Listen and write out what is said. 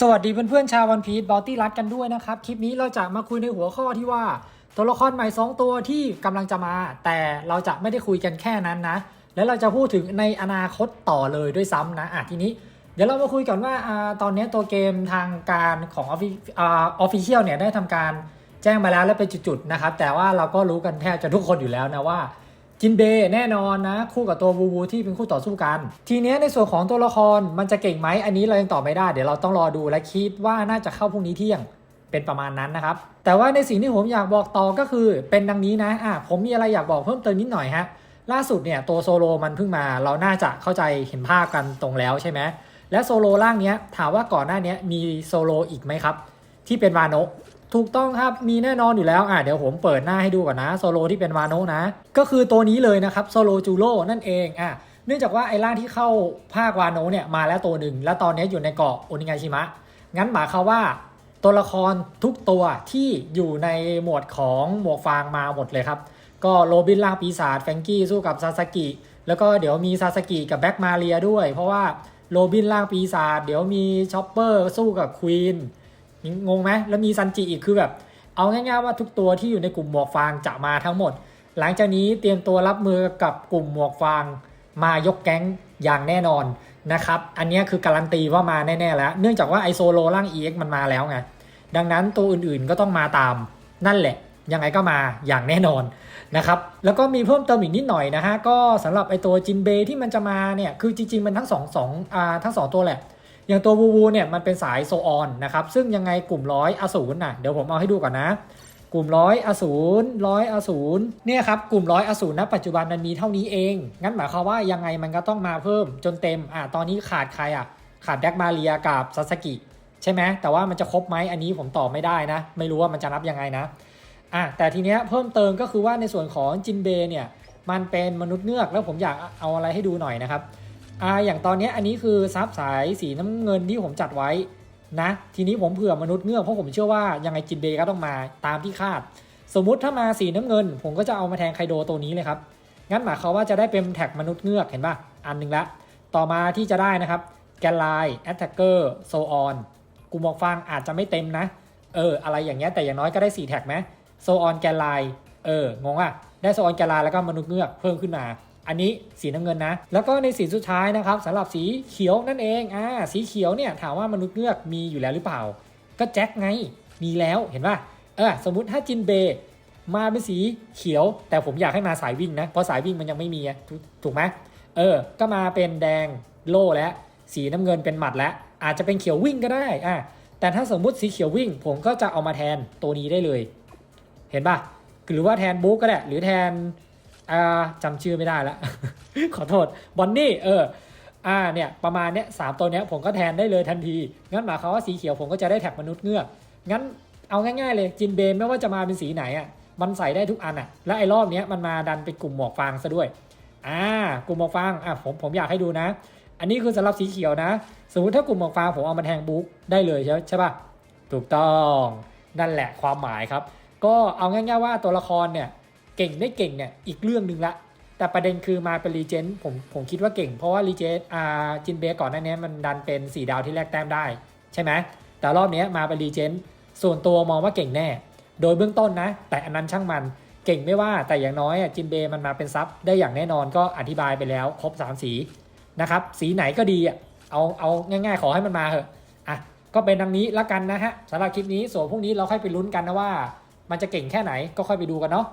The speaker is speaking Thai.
สวัสดีเพื่อนๆชาววันพี e บอ u ตี้รัดกันด้วยนะครับ คลิปนี้เราจะมาคุยในหัวข้อที่ว่า ตัวละครใหม่ 2 ตัวที่กำลังจะมา แต่เราจะไม่ได้คุยกันแค่นั้นนะ แล้วเราจะพูดถึงในอนาคตต่อเลยด้วยซ้ำนะอะทีนี้ เดี๋ยวเรามาคุยก่อนว่าอ่าตอนนี้ตัวเกมทางการของออฟฟิออฟฟิเชียลเนี่ยได้ทำการแจ้งมาแล้วและเป็นจุดๆนะครับแต่ว่าเราก็รู้กันแทบจะทุกคนอยู่แล้วนะว่า จินเบย์แน่นอนนะ คู่กับตัววูวูที่เป็นคู่ต่อสู้กัน ทีเนี้ยในส่วนของตัวละครมันจะเก่งไหมอันนี้เรายังตอบไม่ได้ เดี๋ยวเราต้องรอดูและคิดว่าน่าจะเข้าพรุ่งนี้เที่ยงเป็นประมาณนั้นนะครับ แต่ว่าในสิ่งที่ผมอยากบอกต่อก็คือเป็นดังนี้นะอะผมมีอะไรอยากบอกเพิ่มเติมนิดหน่อยฮะล่าสุดเนี่ยตัวโซโลมันเพิ่งมาเราน่าจะเข้าใจเห็นภาพกันตรงแล้วใช่ไหมและโซโลร่างเนี้ยถามว่าก่อนหน้านี้มีโซโลอีกไหมครับ ที่เป็นวาโนะ ถูกต้องครับ มีแน่นอนอยู่แล้ว อะเดี๋ยวผมเปิดหน้าให้ดูก่อนนะโซโลที่เป็นวานโนนะ ก็คือตัวนี้เลยนะครับโซโลจูโร่นั่นเองอะเนื่องจากว่าไอ้ร่างที่เข้าภาควาโนเนี่ยมาแล้วตัวหนึ่ง แล้วตอนนี้อยู่ในเกาะโอนิงาชิมะ งั้นหมายความว่าตัวละครทุกตัวที่อยู่ในหมวดของหมวกฟางมาหมดเลยครับ ก็โรบินล่างปีศาจแฟงกี้สู้กับซาสกิ แล้วก็เดี๋ยวมีซาสกิกับแบ็กมาเรียด้วย เพราะว่าโรบินล่างปีศาจเดี๋ยวมีช็อปเปอร์สู้กับควีน งงไหมแล้วมีซันจิอีกคือแบบ เอาง่ายๆว่าทุกตัวที่อยู่ในกลุ่มหมวกฟางจะมาทั้งหมด หลังจากนี้เตรียมตัวรับมือกับกลุ่มหมวกฟางมายกแก๊งอย่างแน่นอนนะครับ อันนี้คือการันตีว่ามาแน่ๆแล้ว เนื่องจากว่าไอโซโลร่าง EX มันมาแล้วไง ดังนั้นตัวอื่นๆก็ต้องมาตาม นั่นแหละ ยังไงก็มาอย่างแน่นอนนะครับ แล้วก็มีเพิ่มเติมอีกนิดหน่อยนะฮะ ก็สำหรับไอตัวจินเบที่มันจะมาเนี่ย คือจริงๆ มันทั้งสองสองอ่าทั้งสองตัวแหละ อย่างตัววูวูเนี่ยมันเป็นสายโซออนนะครับซึ่งยังไงกลุ่มร้อยอสูรน่ะเดี๋ยวผมเอาให้ดูก่อนนะกลุ่มร้อยอสูรร้อยอสูรเนี่ยครับกลุ่มร้อยอสูรณปัจจุบันมันมีเท่านี้เอง งั้นหมายความว่ายังไงมันก็ต้องมาเพิ่มจนเต็มอะตอนนี้ขาดใครอะขาดแบ็กมาเรียกับซาสกิใช่ไหมแต่ว่ามันจะครบไหมอันนี้ผมตอบไม่ได้นะ ไม่รู้ว่ามันจะนับยังไงนะอะแต่ทีเนี้ยเพิ่มเติมก็คือว่าในส่วนของจินเบเนี่ยมันเป็นมนุษย์เงือกแล้วผมอยากเอาอะไรให้ดูหน่อยนะครับ อ่าอย่างตอนนี้อันนี้คือซับสายสีน้ำเงินที่ผมจัดไว้นะ ทีนี้ผมเผื่อมนุษย์เงือกเพราะผมเชื่อว่ายังไงจินเบย์ก็ต้องมาตามที่คาด สมมุติถ้ามาสีน้ำเงิน ผมก็จะเอามาแทนไคโดตัวนี้เลยครับงั้นหมายความว่าจะได้เป็นแท็กมนุษย์เงือกเห็นป่ะอันหนึ่งละ ต่อมาที่จะได้นะครับแกนไลแอตแทกเกอร์โซออนกูมองฟังอาจจะไม่เต็มนะ เออ อะไรอย่างเงี้ยแต่อย่างน้อยก็ได้4แท็กไหมโซออนแกนไลเอองงอะได้โซออนแกนไลแล้วก็มนุษย์เงือกเพิ่มขึ้นมา อันนี้สีน้ำเงินนะ แล้วก็ในสีสุดท้ายนะครับสำหรับสีเขียวนั่นเองอ่าสีเขียวเนี่ยถามว่ามนุษย์เงือกมีอยู่แล้วหรือเปล่า ก็แจ็คไงมีแล้วเห็นป่ะเออสมมุติถ้าจินเบย์มาเป็นสีเขียว แต่ผมอยากให้มาสายวิ่งนะเพราะสายวิ่งมันยังไม่มีถูกถูกไหมเออ ก็มาเป็นแดงโล่และ สีน้ำเงินเป็นหมัดแล้วอาจจะเป็นเขียววิ่งก็ได้อะแต่ถ้าสมมุติสีเขียววิ่ง ผมก็จะเอามาแทนตัวนี้ได้เลย เห็นป่ะหรือว่าแทนบุ๊กก็ได้หรือแทน อ่าจำชื่อไม่ได้ละ ขอโทษบอนนี่เอออ่าเนี่ยประมาณเนี้ยสามตัวเนี้ยผมก็แทนได้เลยทันที งั้นหมายความว่าสีเขียวผมก็จะได้แท็กมนุษย์เงือกงั้นเอาง่ายๆเลยจินเบนไม่ว่าจะมาเป็นสีไหนอะมันใส่ได้ทุกอันอะ และไอ้รอบเนี้ยมันมาดันเป็นกลุ่มหมวกฟางซะด้วยอ่ากลุ่มหมวกฟางอะผมผมอยากให้ดูนะ อันนี้คือสำหรับสีเขียวนะ สมมติถ้ากลุ่มหมวกฟางผมเอามาแทงบุ๊กได้เลยใช่ใช่ป่ะถูกต้องนั่นแหละความหมายครับ ก็เอาง่ายๆว่าตัวละครเนี่ย เก่งได้เก่งเนี่ยอีกเรื่องหนึ่งละ แต่ประเด็นคือมาเป็นรีเจนต์ผมผมคิดว่าเก่งเพราะว่ารีเจนต์อาจินเบก่อนหน้านี้มันดันเป็น 4 ดาวที่แลกแต้มได้ ใช่ไหมแต่รอบนี้มาเป็นรีเจนต์ส่วนตัวมองว่าเก่งแน่ โดยเบื้องต้นนะ แต่อันนั้นช่างมันเก่งไม่ว่าแต่อย่างน้อยจินเบมันมาเป็นซับได้อย่างแน่นอนก็อธิบายไปแล้วครบ 3 สีนะครับสีไหนก็ดีอะเอาเอาง่ายๆ ขอให้มันมาเถอะอะก็เป็นดังนี้ละกันนะฮะสำหรับคลิปนี้ส่วนพรุ่งนี้เราค่อยไปลุ้นกันนะว่า มันจะเก่งแค่ไหนก็ค่อยไปดูกันเนาะ